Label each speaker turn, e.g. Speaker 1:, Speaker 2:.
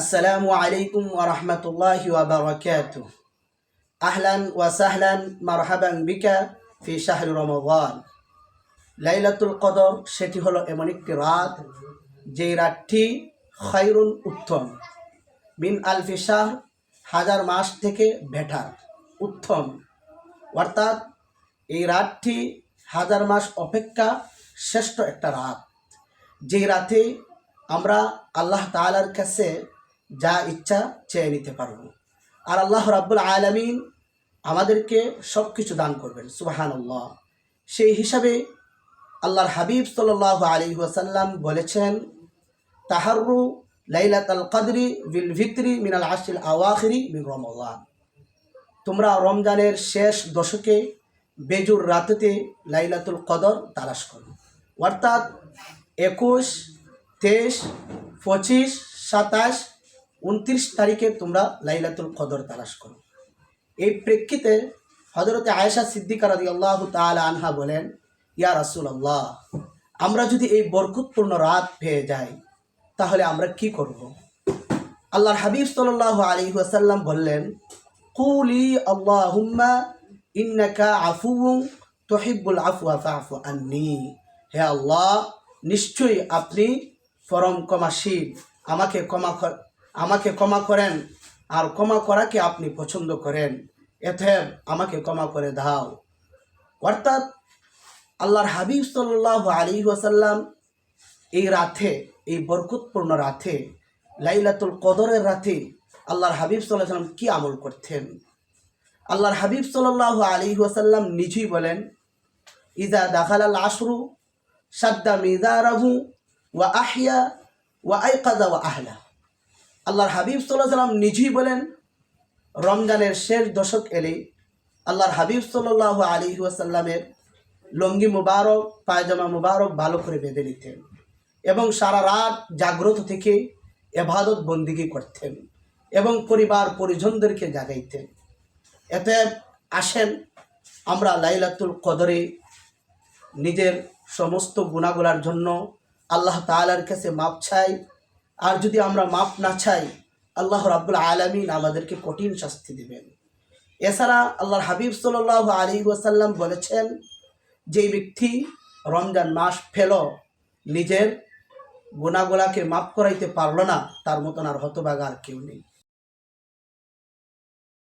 Speaker 1: আসসালামু আলাইকুম ওরহমতুল্লাহ ওবরাকাত আহলান ওয়াসাহলান মারহাবাং বিকা ফি শাহরু রমজান লাইলাতুল কদর, সেটি হলো এমন একটি রাত যেই রাতটি খৈরুন উত্তম। মিন আলফি শাহ হাজার মাস থেকে বেটার, উত্তম। অর্থাৎ এই রাতটি হাজার মাস অপেক্ষা শ্রেষ্ঠ একটা রাত। যেই রাতে আমরা আল্লাহ তালার কাছে যা ইচ্ছা চেয়ে নিতে পারব। আর আল্লাহ রাব্বুল আলমিন আমাদেরকে সব কিছু দান করবেন সুবাহান্লাহ সেই হিসাবে আল্লাহর হাবিব সাল্লাহ আলী ওয়াসাল্লাম বলেছেন তাহারু লাইলাত আল কাদরি বিল ভিত্রি মিনাল আশিল আওয়াখিরি মিন রমজান। তোমরা রমজানের শেষ দশকে বেজুর রাতেতে লাইলাতুল কদর তালাশ করো। অর্থাৎ একুশ, তেইশ, পঁচিশ, সাতাশ উনত্রিশ তারিখে তোমরা লাইলাতুল কদর তালাশ করো। এই প্রেক্ষিতে হজরতে আয়েশা সিদ্দিকা রাদি আল্লাহ তালা আনহা বলেন, ইয়া রাসুল আল্লাহ আমরা যদি এই বরকতপূর্ণ রাত পেয়ে যাই, তাহলে আমরা কি করব? আল্লাহর হাবিব সাল্লাহ আলী ওয়াসাল্লাম বললেন, কুলি আল্লাহ হুম্মা ইন্নাকা আফুং তহিবুল আফুয়া ফাফু আন্নি। হে আল্লাহ, নিশ্চয়ই আপনি পরম ক্ষমাশীল, আমাকে ক্ষমা আমাকে ক্ষমা করেন, আর ক্ষমা করাকে আপনি পছন্দ করেন এতে আমাকে ক্ষমা করে দাও। অর্থাৎ আল্লাহর হাবিব সাল্লাহ আলী ওয়াসাল্লাম এই রাতে, এই বরকতপূর্ণ রাতে, লাইলাতুল কদরের রাতে আল্লাহর হাবিব সাল্লাহ সাল্লাম কী আমল করতেন? আল্লাহর হাবিব সাল্লাহ আলী ওয়াসাল্লাম নিজেই বলেন ইদা দাখালাল আশরু সাদ্দা মিদা রাহু ওয়া আহিয়া ওয়া আইকাদা ওয়া আহলা আল্লাহর হাবিব সাল্লাহ সাল্লাম নিজেই বলেন, রমজানের শেষ দশক এলেই আল্লাহর হাবিব সাল্লাহ আলী ওয়াসাল্লামের লঙ্গি মুবারক, পায়জামা মুবারক ভালো করে বেঁধে নিতেন এবং সারা রাত জাগ্রত থেকে এবাদত বন্দিগি করতেন এবং পরিবার পরিজনদেরকে জাগাইতেন। এতে আসেন, আমরা লাইলাতুল কদরে নিজের সমস্ত গুণাগুলার জন্য আল্লাহ তালার কাছে মাপ চাই আর যদি আমরা মাপ না চাই, আল্লাহ রাব্বুল আলমিন আমাদেরকে কঠিন শাস্তি দেবেন। এছাড়া আল্লাহর হাবিব সাল্লাহ আলী ওয়াসাল্লাম বলেছেন, যেই ব্যক্তি রমজান মাস ফেল, নিজের গোনাগোলাকে মাফ করাইতে পারল না, তার মতন আর হতবাগা আর কেউ নেই।